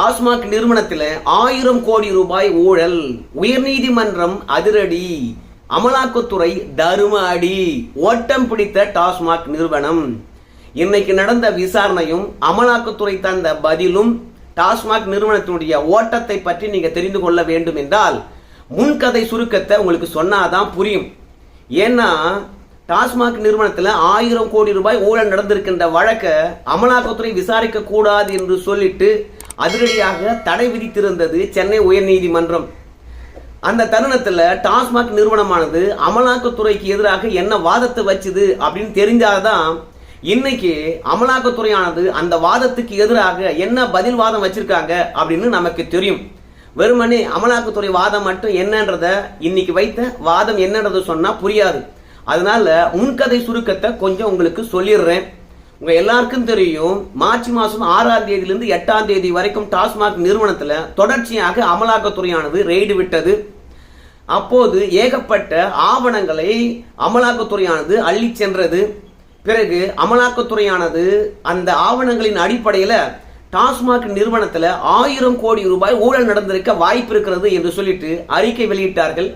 டாஸ்மாக் நிறுவனத்தில் ஆயிரம் கோடி ரூபாய் ஊழல். உயர்நீதிமன்றம் அதிரடி. அமலாக்கத்துறை தரும அடி. ஓட்டம் பிடித்த டாஸ்மாக் நிறுவனம். இன்னைக்கு நடந்த விசாரணையும் அமலாக்கத்துறை தந்த பதிலும் டாஸ்மாக் நிறுவனத்தினுடைய ஓட்டத்தை பற்றி நீங்க தெரிந்து கொள்ள வேண்டும் என்றால் முன்கதை சுருக்கத்தை உங்களுக்கு சொன்னாதான் புரியும். ஏன்னா டாஸ்மாக் நிறுவனத்தில் ஆயிரம் கோடி ரூபாய் ஊழல் நடந்திருக்கின்ற வழக்கை அமலாக்கத்துறை விசாரிக்க கூடாது என்று சொல்லிட்டு அதிரடியாக தடை விதித்திருந்தது சென்னை உயர்நீதிமன்றம். அந்த தருணத்தில் டாஸ்மாக் நிறுவனமானது அமலாக்கத்துறைக்கு எதிராக என்ன வாதத்தை வச்சுது அப்படின்னு தெரிஞ்சாதான் இன்னைக்கு அமலாக்கத்துறையானது அந்த வாதத்துக்கு எதிராக என்ன பதில் வாதம் வச்சிருக்காங்க அப்படின்னு நமக்கு தெரியும். வெறுமனே அமலாக்கத்துறை வாதம் மட்டும் என்னன்றத இன்னைக்கு வைத்த வாதம் என்னன்றது சொன்னா புரியாது. அதனால முன்கதை சுருக்கத்தை கொஞ்சம் உங்களுக்கு சொல்லிடுறேன். உங்க எல்லாருக்கும் தெரியும் மார்ச் மாசம் ஆறாம் தேதியிலிருந்து எட்டாம் தேதி வரைக்கும் டாஸ்மாக் நிறுவனத்தில் தொடர்ச்சியாக அமலாக்கத்துறையானது ரெய்டு விட்டது. அப்போது ஏகப்பட்ட ஆவணங்களை அமலாக்கத்துறையானது அள்ளி சென்றது. பிறகு அமலாக்கத்துறையானது அந்த ஆவணங்களின் அடிப்படையில் டாஸ்மாக் நிறுவனத்தில் ஆயிரம் கோடி ரூபாய் ஊழல் நடந்திருக்க வாய்ப்பு இருக்கிறது என்று சொல்லிட்டு அறிக்கை வெளியிட்டார்கள்.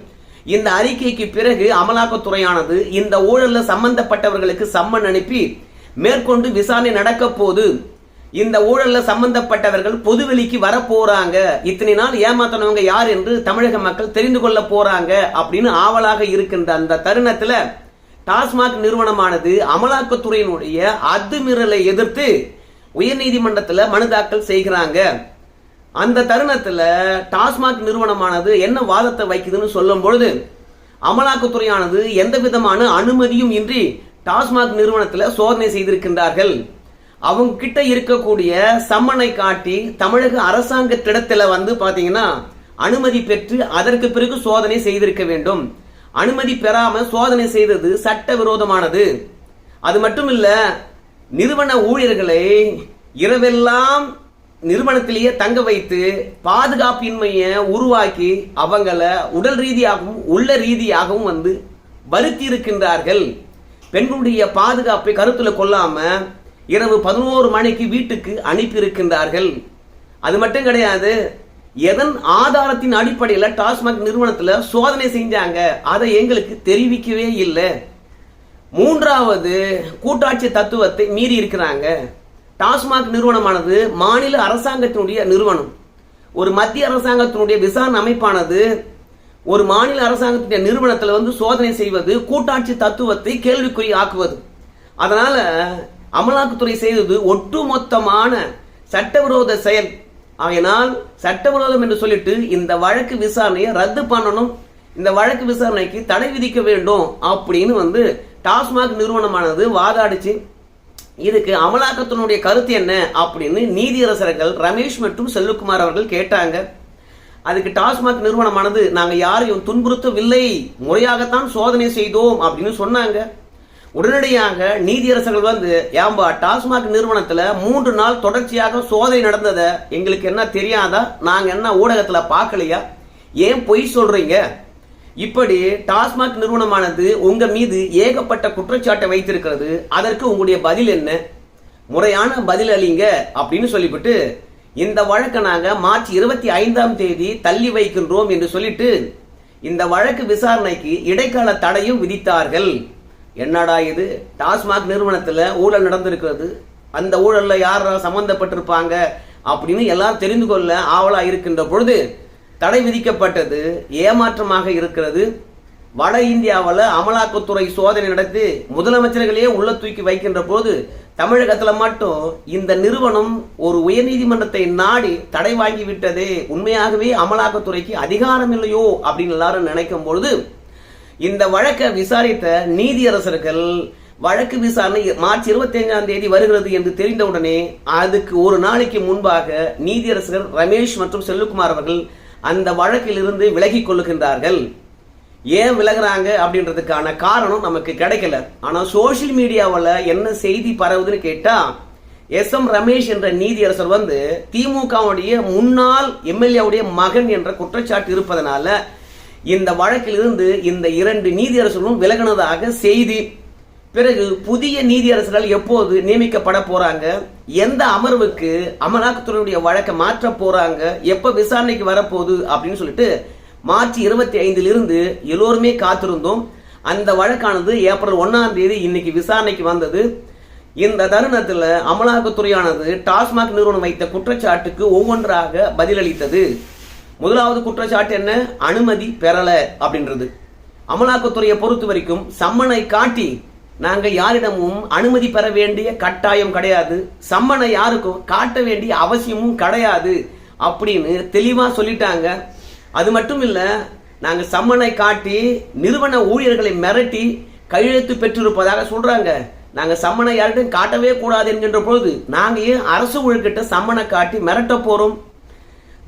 இந்த அறிக்கைக்கு பிறகு அமலாக்கத்துறையானது இந்த ஊழலில் சம்பந்தப்பட்டவர்களுக்கு சம்மன் அனுப்பி மேற்கொண்டு விசாரணை நடக்க போது இந்த ஊழல்ல சம்பந்தப்பட்டவர்கள் பொதுவெளிக்கு வர போறாங்க. இத்தனை நாள் ஏமாத்தினவங்க யார் என்று தமிழக மக்கள் தெரிந்து கொள்ள போறாங்க அப்படின்னு ஆவலாக இருக்கின்ற அந்த தருணத்துல டாஸ்மாக் நிறுவனமானது அமலாக்கத்துறையினுடைய அத்துமீறலை எதிர்த்து உயர்நீதிமன்றத்தில் மனு தாக்கல் செய்கிறாங்க. அந்த தருணத்தில் டாஸ்மாக் நிறுவனமானது என்ன வாதத்தை வைக்குதுன்னு சொல்லும் பொழுது அமலாக்கத்துறையானது எந்த விதமான அனுமதியும் இன்றி டாஸ்மாக் நிறுவனத்தில் சோதனை செய்திருக்கின்றார்கள். அவங்க கிட்ட இருக்கக்கூடிய சம்மனை காட்டி தமிழக அரசாங்கத்திடத்துல வந்து பார்த்தீங்கன்னா அனுமதி பெற்று அதற்கு பிறகு சோதனை செய்திருக்க வேண்டும். அனுமதி பெறாமல் சோதனை செய்தது சட்ட விரோதமானது அது மட்டும் இல்லை நிறுவன ஊழியர்களை இரவெல்லாம் நிறுவனத்திலேயே தங்க வைத்து பாதுகாப்பின்மையை உருவாக்கி அவங்கள உடல் ரீதியாகவும் உள்ள ரீதியாகவும் வந்து வருத்தி இருக்கின்றார்கள். பெண்களுடைய பாதுகாப்பை கருத்தில் கொள்ளாம இரவு பதினோரு மணிக்கு வீட்டுக்கு அனுப்பி இருக்கின்றார்கள் அது மட்டும் கிடையாது எதன் ஆதாரத்தின் அடிப்படையில் டாஸ்மாக் நிறுவனத்தில் சோதனை செஞ்சாங்க அதை எங்களுக்கு தெரிவிக்கவே இல்லை. மூன்றாவது கூட்டாட்சி தத்துவத்தை மீறி இருக்கிறாங்க. டாஸ்மாக் நிறுவனமானது மாநில அரசாங்கத்தினுடைய நிறுவனம். ஒரு மத்திய அரசாங்கத்தினுடைய விசாரணை அமைப்பானது ஒரு மாநில அரசாங்கத்தின் நிறுவனத்தில் வந்து சோதனை செய்வது கூட்டாட்சி தத்துவத்தை கேள்விக்குறி ஆக்குவது. அதனால அமலாக்கத்துறை செய்தது ஒட்டுமொத்தமான சட்டவிரோத செயல். ஆகையினால் சட்டவிரோதம் என்று சொல்லிட்டு இந்த வழக்கு விசாரணையை ரத்து பண்ணணும். இந்த வழக்கு விசாரணைக்கு தடை விதிக்க வேண்டும் அப்படின்னு வந்து டாஸ்மாக் நிறுவனமானது வாதாடிச்சு. இதுக்கு அமலாக்கத்தினுடைய கருத்து என்ன அப்படின்னு நீதியரசர்கள் ரமேஷ் மற்றும் செல்லுக்குமார் அவர்கள் கேட்டாங்க. அதுக்கு டாஸ்மாக் நிறுவனமானது நாங்கள் யாரையும் துன்புறுத்தவில்லை. முறையாகத்தான் சோதனை செய்தோம் அப்படின்னு சொன்னாங்க. உடனடியாக நீதியரசர்கள் வந்து ஏம்பா டாஸ்மாக் நிறுவனத்தில் மூன்று நாள் தொடர்ச்சியாக சோதனை நடந்ததை எங்களுக்கு என்ன தெரியாதா? நாங்கள் என்ன ஊடகத்தில் பார்க்கலையா? ஏன் பொய் சொல்கிறீங்க இப்படி டாஸ்மாக் நிறுவனமானது உங்கள் மீது ஏகப்பட்ட குற்றச்சாட்டை வைத்திருக்கிறது. அதற்கு உங்களுடைய பதில் என்ன? முறையான பதில் அளிங்க அப்படின்னு சொல்லிவிட்டு இந்த வழக்கை நாங்கள் மார்ச் இருபத்தி ஐந்தாம் தேதி தள்ளி வைக்கின்றோம் என்று சொல்லிட்டு இந்த வழக்கு விசாரணைக்கு இடைக்கால தடையும் விதித்தார்கள். என்னடா இது? டாஸ்மாக் நிறுவனத்தில் ஊழல் நடந்திருக்கிறது. அந்த ஊழலில் யார் சம்மந்தப்பட்டிருப்பாங்க அப்படின்னு எல்லாம் தெரிந்து கொள்ள ஆவலாக இருக்கின்ற பொழுது தடை விதிக்கப்பட்டது ஏமாற்றமாக இருக்கிறது. வட இந்தியாவில் அமலாக்கத்துறை சோதனை நடத்தி முதலமைச்சர்களையே உள்ள தூக்கி வைக்கின்ற போது தமிழகத்தில் மட்டும் இந்த நிறுவனம் ஒரு உயர்நீதிமன்றத்தை நாடி தடை வாங்கிவிட்டதே உண்மையாகவே அமலாக்கத்துறைக்கு அதிகாரம் இல்லையோ அப்படின்னு எல்லாரும் நினைக்கும் பொழுது இந்த வழக்கை விசாரித்த நீதியரசர்கள் வழக்கு விசாரணை மார்ச் இருபத்தி ஐந்தாம் தேதி வருகிறது என்று தெரிந்தவுடனே அதுக்கு ஒரு நாளைக்கு முன்பாக நீதியரசர் ரமேஷ் மற்றும் செல்லுக்குமார் அவர்கள் அந்த வழக்கில் இருந்து விலகிக் கொள்ளுகின்றார்கள். ஏன் விலகிறாங்க அப்படின்றதுக்கான காரணம் நமக்கு கிடைக்கல. ஆனால் சோசியல் மீடியாவில் என்ன செய்தி பரவுதுன்னு கேட்டால் எஸ் எம் ரமேஷ் என்ற நீதியரசர் வந்து திமுகவுடைய முன்னாள் எம்எல்ஏவுடைய மகன் என்ற குற்றச்சாட்டு இருப்பதனால இந்த வழக்கிலிருந்து இந்த இரண்டு நீதியரசர்களும் விலகினதாக செய்தி. பிறகு புதிய நீதியரசர்கள் எப்போது நியமிக்கப்பட போறாங்க? எந்த அமர்வுக்கு அமலாக்கத்துறையுடைய வழக்கை மாற்ற போறாங்க? எப்ப விசாரணைக்கு வரப்போகுது? அப்படின்னு சொல்லிட்டு மார்ச் இருபத்தி ஐந்தில் இருந்து எல்லோருமே காத்திருந்தோம். அந்த வழக்கானது ஏப்ரல் ஒன்றாம் தேதி இன்னைக்கு விசாரணைக்கு வந்தது. இந்த தருணத்தில் அமலாக்கத்துறையானது டாஸ்மாக் நிறுவனம் வைத்த குற்றச்சாட்டுக்கு ஒவ்வொன்றாக பதிலளித்தது. முதலாவது குற்றச்சாட்டு என்ன? அனுமதி பெறல அப்படின்றது. அமலாக்கத்துறையை பொறுத்த வரைக்கும் சம்மனை காட்டி நாங்க யாரிடமும் அனுமதி பெற வேண்டிய கட்டாயம் கிடையாது. சம்மனை யாருக்கும் காட்ட வேண்டிய அவசியமும் கிடையாது அப்படின்னு தெளிவா சொல்லிட்டாங்க. அது மட்டும் இல்லை நாங்கள் சம்மனை காட்டி நிறுவன ஊழியர்களை மிரட்டி கையெழுத்து பெற்றிருப்பதாக சொல்கிறாங்க நாங்கள் சம்மனை யார்கிட்டையும் காட்டவே கூடாது என்கின்ற பொழுது நாங்கள் ஏன் அரசு ஊழியர்கிட்ட சம்மனை காட்டி மிரட்ட போகிறோம்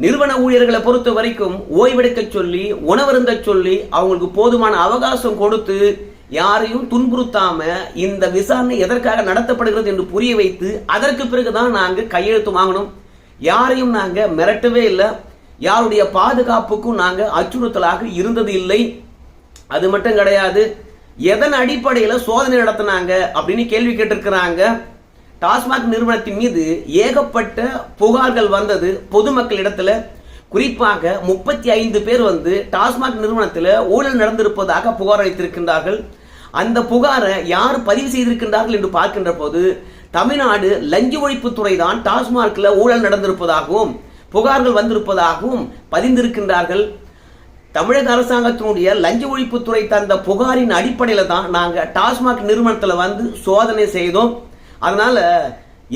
நிறுவன ஊழியர்களை பொறுத்த வரைக்கும் ஓய்வெடுக்க சொல்லி உணவருந்த சொல்லி அவங்களுக்கு போதுமான அவகாசம் கொடுத்து யாரையும் துன்புறுத்தாம இந்த விசாரணை எதற்காக நடத்தப்படுகிறது என்று புரிய வைத்து அதற்கு பிறகுதான் நாங்கள் கையெழுத்து வாங்கணும். யாரையும் நாங்கள் மிரட்டவே இல்லை. யாருடைய பாதுகாப்புக்கும் நாங்கள் அச்சுறுத்தலாக இருந்தது இல்லை அது மட்டும் கிடையாது எதன் அடிப்படையில் சோதனை நடத்தினாங்க அப்படின்னு கேள்வி கேட்டிருக்கிறாங்க. டாஸ்மாக் நிறுவனத்தின் மீது ஏகப்பட்ட புகார்கள் வந்தது பொதுமக்களிடத்துல. குறிப்பாக முப்பத்தி ஐந்து பேர் வந்து டாஸ்மாக் நிறுவனத்தில் ஊழல் நடந்திருப்பதாக புகார் அளித்திருக்கின்றார்கள். அந்த புகாரை யார் பதிவு செய்திருக்கின்றார்கள் என்று பார்க்கின்ற போது தமிழ்நாடு லஞ்ச ஒழிப்புத்துறை தான் டாஸ்மார்க்கில் ஊழல் நடந்திருப்பதாகவும் புகார்கள் வந்திருப்பதாகவும் பதிந்திருக்கின்றார்கள். தமிழக அரசாங்கத்தினுடைய லஞ்ச ஒழிப்புத்துறை தந்த புகாரின் அடிப்படையில் தான் நாங்கள் டாஸ்மாக் நிறுவனத்தில் வந்து சோதனை செய்தோம். அதனால்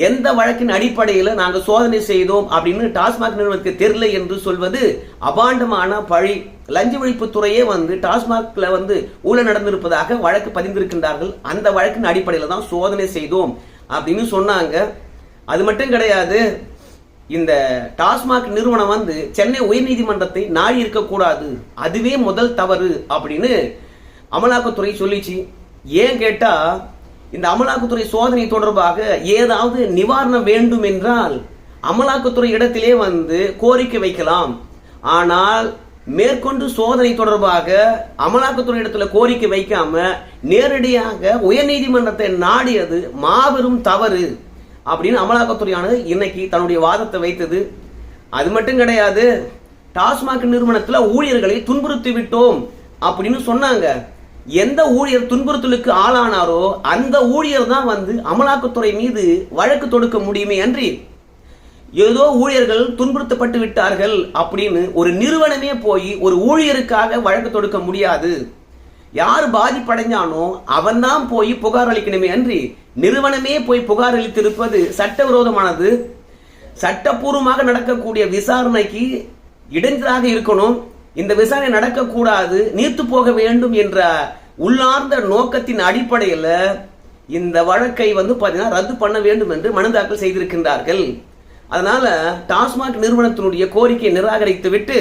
எந்த வழக்கின் அடிப்படையில் நாங்கள் சோதனை செய்தோம் அப்படின்னு டாஸ்மாக் நிறுவனத்துக்கு தெரியல என்று சொல்வது அபாண்டமான பழி. லஞ்ச ஒழிப்புத்துறையே வந்து டாஸ்மாக்ல வந்து ஊழல் நடந்திருப்பதாக வழக்கு பதிந்திருக்கின்றார்கள். அந்த வழக்கின் அடிப்படையில் தான் சோதனை செய்தோம் அப்படின்னு சொன்னாங்க. அது மட்டும் கிடையாது இந்த டாஸ்மாக் நிறுவனம் வந்து சென்னை உயர்நீதிமன்றத்தை நாடி இருக்கக்கூடாது. அதுவே முதல் தவறு அப்படின்னு அமலாக்கத்துறை சொல்லிச்சு. ஏன் கேட்டால் இந்த அமலாக்கத்துறை சோதனை தொடர்பாக ஏதாவது நிவாரணம் வேண்டும் என்றால் அமலாக்கத்துறை இடத்திலே வந்து கோரிக்கை வைக்கலாம். ஆனால் மேற்கொண்டு சோதனை தொடர்பாக அமலாக்கத்துறை இடத்துல கோரிக்கை வைக்காம நேரடியாக உயர்நீதிமன்றத்தை நாடியது மாபெரும் தவறு. அப்படின்னு அமலாக்கத்துறையானது இன்னைக்கு தன்னுடைய வாதத்தை வைத்தது. அது மட்டும் கிடையாது டாஸ்மாக் நிறுவனத்தில் ஊழியர்களை துன்புறுத்தி விட்டோம் அப்படின்னு சொன்னாங்க. எந்த ஊழியர் துன்புறுத்தலுக்கு ஆளானாரோ அந்த ஊழியர் தான் வந்து அமலாக்கத்துறை மீது வழக்கு தொடுக்க முடியுமே அன்றி ஏதோ ஊழியர்கள் துன்புறுத்தப்பட்டு விட்டார்கள் அப்படின்னு ஒரு நிறுவனமே போய் ஒரு ஊழியருக்காக வழக்கு தொடுக்க முடியாது. யார் பாதிப்படைஞ்சானோ அவன் தான் போய் புகார் அளிக்கணுமே அன்றி நிறுவனமே போய் புகார் அளித்திருப்பது சட்டவிரோதமானது. சட்டப்பூர்வமாக நடக்கக்கூடிய விசாரணைக்கு இடைஞ்சலாக இருக்கணும். இந்த விசாரணை நடக்கக்கூடாது நீர்த்து போக வேண்டும் என்ற உள்ளார்ந்த நோக்கத்தின் அடிப்படையில் இந்த வழக்கை வந்து பார்த்தீங்கன்னா ரத்து பண்ண வேண்டும் என்று மனு தாக்கல் செய்திருக்கின்றார்கள். அதனால டாஸ்மாக் நிறுவனத்தினுடைய கோரிக்கையை நிராகரித்துவிட்டு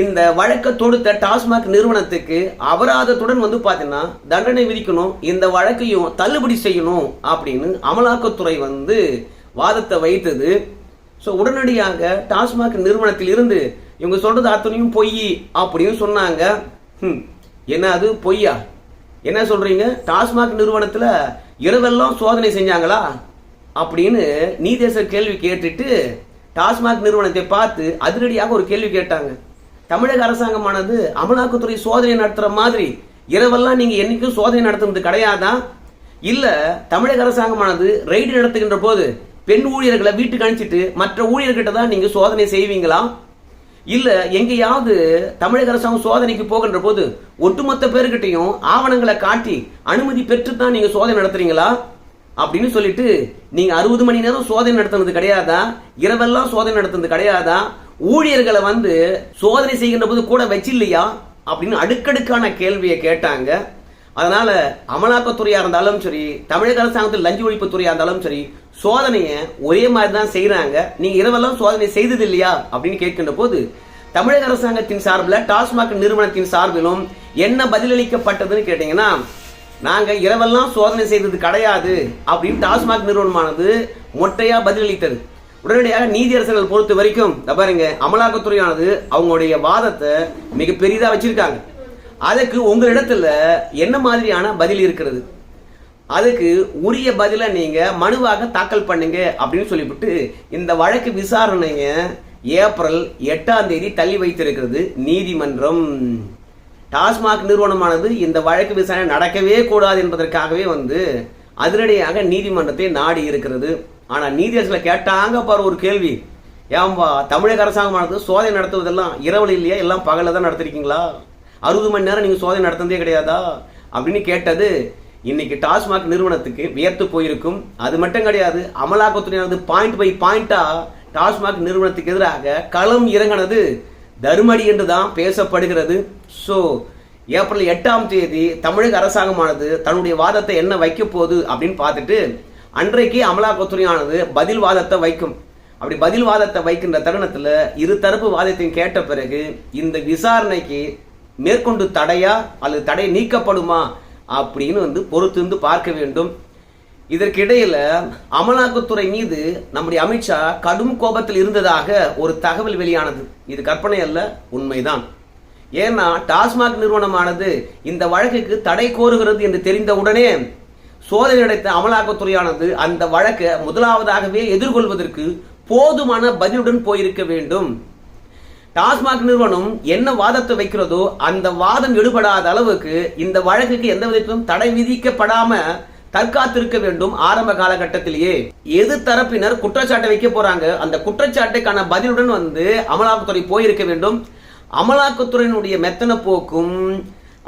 இந்த வழக்கை தொடுத்த டாஸ்மாக் நிறுவனத்துக்கு அபராதத்துடன் வந்து பார்த்தீங்கன்னா தண்டனை விதிக்கணும் இந்த வழக்கையும் தள்ளுபடி செய்யணும் அப்படின்னு அமலாக்கத்துறை வந்து வாதத்தை வைத்தது. ஸோ உடனடியாக டாஸ்மாக் நிறுவனத்தில் இருந்து இவங்க சொல்றது அத்தனையும் பொய் அப்படின்னு சொன்னாங்க. என்ன அது? பொய்யா? என்ன சொல்றீங்க? டாஸ்மாக் நிறுவனத்தில் இரவெல்லாம் சோதனை செஞ்சாங்களா? அப்படின்னு நீதேசர் கேள்வி கேட்டுட்டு டாஸ்மாக் நிறுவனத்தை பார்த்து அதிரடியாக ஒரு கேள்வி கேட்டாங்க. தமிழக அரசாங்கமானது அமலாக்கத்துறை சோதனை நடத்துற மாதிரி இரவெல்லாம் நீங்க என்னைக்கும் சோதனை நடத்துனது கிடையாதா? இல்ல தமிழக அரசாங்கமானது ரெய்டு நடத்துகின்ற போது பெண் ஊழியர்களை வீட்டுக்கு அனுப்பிச்சிட்டு மற்ற ஊழியர்கிட்ட தான் நீங்க சோதனை செய்வீங்களா? இல்ல எங்கேயாவது தமிழக அரசாங்கம் சோதனைக்கு போகின்ற போது ஒட்டுமொத்த பேருக்கிட்டையும் ஆவணங்களை காட்டி அனுமதி பெற்று தான் நீங்க சோதனை நடத்துறீங்களா? அப்படின்னு சொல்லிட்டு நீங்க அறுபது மணி நேரம் சோதனை நடத்துனது கிடையாதா? இரவெல்லாம் சோதனை நடத்துனது கிடையாதா? ஊழியர்களை வந்து சோதனை செய்கின்ற போது கூட வச்சில்லையா? அப்படின்னு அடுக்கடுக்கான கேள்வியை கேட்டாங்க. அதனால அமலாக்கத்துறையா இருந்தாலும் சரி தமிழக அரசாங்கத்தில் லஞ்ச ஒழிப்புத்துறையா இருந்தாலும் சரி சோதனையை ஒரே மாதிரி தான் செய்யறாங்க நீங்க இரவெல்லாம் சோதனை செய்தது இல்லையா? அப்படின்னு கேட்கின்ற போது தமிழக அரசாங்கத்தின் சார்பில் டாஸ்மாக் நிறுவனத்தின் சார்பிலும் என்ன பதிலளிக்கப்பட்டதுன்னு கேட்டீங்கன்னா நாங்க இரவெல்லாம் சோதனை செய்தது கிடையாது அப்படின்னு டாஸ்மாக் நிறுவனமானது மொட்டையா பதிலளித்தது. உடனடியாக நீதியரசர்கள் பொறுத்த வரைக்கும் பாருங்க அமலாக்கத்துறையானது அவங்களுடைய வாதத்தை மிக பெரிதாக வச்சிருக்காங்க. அதுக்கு உங்களிடத்துல என்ன மாதிரியான பதில் இருக்கிறது? அதுக்கு உரிய பதிலை நீங்க மனுவாக தாக்கல் பண்ணுங்க அப்படின்னு சொல்லிவிட்டு இந்த வழக்கு விசாரணைய ஏப்ரல் எட்டாம் தேதி தள்ளி வைத்திருக்கிறது நீதிமன்றம். டாஸ்மாக் நிறுவனமானது இந்த வழக்கு விசாரணை நடக்கவே கூடாது என்பதற்காகவே வந்து அதிரடியாக நீதிமன்றத்தை நாடி இருக்கிறது. ஆனால் நீதியரசில் கேட்டாங்க பாரு ஒரு கேள்வி. ஏம்பா தமிழக அரசாங்கமானது சோதனை நடத்துவதெல்லாம் இரவுல இல்லையா? எல்லாம் பகலில் தான் நடத்திருக்கீங்களா? அறுபது மணி நேரம் நீங்கள் சோதனை நடத்துனதே கிடையாதா? அப்படின்னு கேட்டது இன்னைக்கு டாஸ்மாக் நிறுவனத்துக்கு வியர்த்து போயிருக்கும். அது மட்டும் கிடையாது அமலாக்கத்துறையானது பாயிண்ட் பை பாயிண்டா டாஸ்மாக் நிறுவனத்துக்கு எதிராக களம் இறங்கினது. தருமடி என்று தான் பேசப்படுகிறது. ஸோ ஏப்ரல் எட்டாம் தேதி தமிழக அரசாங்கமானது தன்னுடைய வாதத்தை என்ன வைக்க போகுது அப்படின்னு பார்த்துட்டு அன்றைக்கு அமலாக்கத்துறையானது பதில்வாதத்தை வைக்கும். அப்படி பதில்வாதத்தை வைக்கின்ற தருணத்தில் இரு தரப்பு வாதத்தையும் கேட்ட பிறகு இந்த விசாரணைக்கு மேற்கொண்டு தடையா அல்லது தடை நீக்கப்படுமா அப்படின்னு வந்து பொறுத்திருந்து பார்க்க வேண்டும். இதற்கிடையில் அமலாக்கத்துறை மீது நம்முடைய அமித்ஷா கடும் கோபத்தில் இருந்ததாக ஒரு தகவல் வெளியானது. இது கற்பனை அல்ல உண்மைதான். ஏன்னா டாஸ்மாக் நிறுவனமானது இந்த வழக்குக்கு தடை கோருகிறது என்று தெரிந்தவுடனே சோதனை நடத்த அமலாக்கத்துறையானது அந்த வழக்கை முதலாவதாகவே எதிர்கொள்வதற்கு போதுமான பதிலுடன் போயிருக்க வேண்டும். டாஸ்மாக் நிறுவனம் என்ன வாதத்தை வைக்கிறதோ அந்த வாதம் எடுபடாத அளவுக்கு இந்த வழக்குக்கு எந்த விதத்திலும் தடை விதிக்கப்படாம தற்காத்திருக்க வேண்டும் ஆரம்ப காலகட்டத்திலேயே. எது தரப்பினர் குற்றச்சாட்டை வைக்க போறாங்க அந்த குற்றச்சாட்டுக்கான பதிலுடன் வந்து அமலாக்கத்துறை போயிருக்க வேண்டும். அமலாக்கத்துறையினுடைய மெத்தன போக்கும்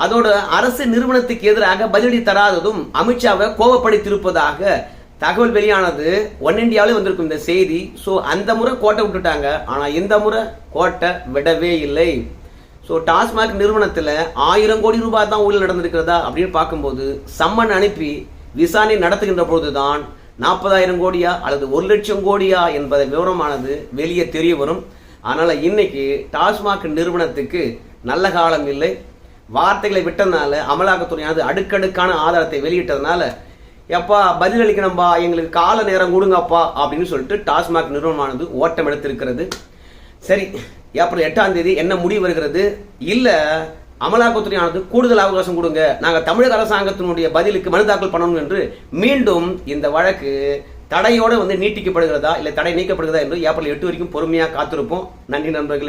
அதோட அரசு நிறுவனத்துக்கு எதிராக பதிலடி தராததும் அமித்ஷாவை கோபப்படுத்தியிருப்பதாக தகவல் வெளியானது ஒன் இந்தியாவிலே வந்திருக்கும் இந்த செய்தி. ஸோ அந்த முறை கோட்டை விட்டுட்டாங்க. ஆனால் இந்த முறை கோட்டை விடவே இல்லை. ஸோ டாஸ்மாக் நிறுவனத்தில் ஆயிரம் கோடி ரூபாய் தான் ஊழல் நடந்திருக்கிறதா அப்படின்னு பார்க்கும்போது சம்மன் அனுப்பி விசாரணை நடத்துகின்ற பொழுதுதான் நாற்பதாயிரம் கோடியா அல்லது ஒரு லட்சம் கோடியா என்பதை விவரமானது வெளியே தெரிய வரும். அதனால் இன்னைக்கு டாஸ்மாக் நிறுவனத்துக்கு நல்ல காலம் இல்லை. வார்த்தைகளை விட்டதுனால அமலாக்கத்துறையானது அடுக்கடுக்கான ஆதாரத்தை வெளியிட்டதுனால எப்பா பதில் அளிக்கணும்பா எங்களுக்கு கால நேரம் கொடுங்கப்பா அப்படின்னு சொல்லிட்டு டாஸ்மாக் நிறுவனமானது ஓட்டம் எடுத்திருக்கிறது. சரி ஏப்ரல் எட்டாம் தேதி என்ன முடிவு வருகிறது? இல்லை அமலாக்கத்துறையானது கூடுதல் அவகாசம் கொடுங்க. நாங்கள் தமிழக அரசாங்கத்தினுடைய பதிலுக்கு மனு தாக்கல் பண்ணணும் என்று மீண்டும் இந்த வழக்கு தடையோடு வந்து நீட்டிக்கப்படுகிறதா இல்லை தடை நீக்கப்படுகிறதா என்று ஏப்ரல் எட்டு வரைக்கும் பொறுமையாக காத்திருப்போம். நன்றி நண்பர்களே.